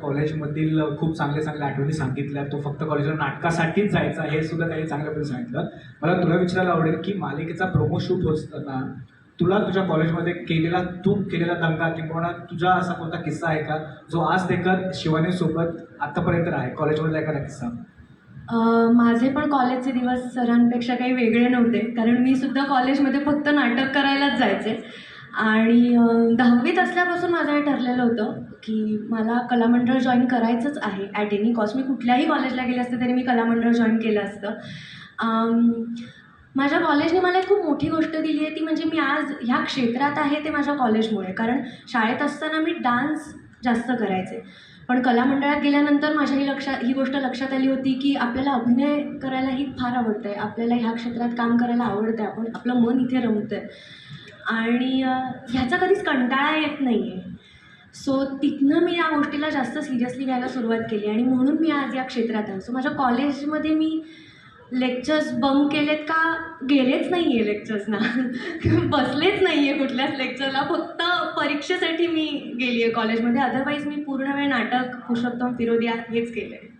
कॉलेजमधील खूप चांगल्या चांगल्या आठवणी सांगितल्या. तो फक्त कॉलेजला नाटकासाठीच जायचा हे सुद्धा त्यांनी चांगल्यापणे सांगितलं. मला तुला विचारायला आवडेल की मालिकेचा प्रोमो शूट होत असताना तुला तुझ्या कॉलेजमध्ये केलेला तू केलेला दंगा किंवा तुझा असा कोणता किस्सा आहे का? जो आज देखत शिवानी सोबत आतापर्यंत आहे कॉलेजमधला एखादा किस्सा. माझे पण कॉलेजचे दिवस सरांपेक्षा काही वेगळे नव्हते. कारण मी सुद्धा कॉलेजमध्ये फक्त नाटक करायलाच जायचे. आणि दहावीत असल्यापासून माझं हे ठरलेलं होतं की मला कलामंडळ जॉईन करायचंच आहे ॲट एनी कॉस्ट मी कुठल्याही कॉलेजला गेले असते तरी मी कलामंडळ जॉईन केलं असतं. माझ्या कॉलेजने मला एक खूप मोठी गोष्ट दिली आहे ती म्हणजे मी आज ह्या क्षेत्रात आहे ते माझ्या कॉलेजमुळे कारण शाळेत असताना मी डान्स जास्त करायचे. पण कलामंडळात गेल्यानंतर माझ्या ही लक्षात ही गोष्ट लक्षात आली होती की आपल्याला अभिनय करायलाही फार आवडतं आहे आपल्याला ह्या क्षेत्रात काम करायला आवडतं आहे आपण आपलं मन इथे रमतं आहे आणि ह्याचा कधीच कंटाळा येत नाही आहे सो तिथनं मी या गोष्टीला जास्त सिरियसली घ्यायला सुरुवात केली आणि म्हणून मी आज या क्षेत्रात आहे. सो माझ्या कॉलेजमध्ये मी लेक्चर्स बंक केलेत का? गेलेच नाही आहे लेक्चर्सना. बसलेच नाही आहे कुठल्याच लेक्चरला. फक्त परीक्षेसाठी मी गेली आहे कॉलेजमध्ये. अदरवाईज मी पूर्ण वेळ नाटक पुरुषोत्तम फिरोदिया हेच केलं आहे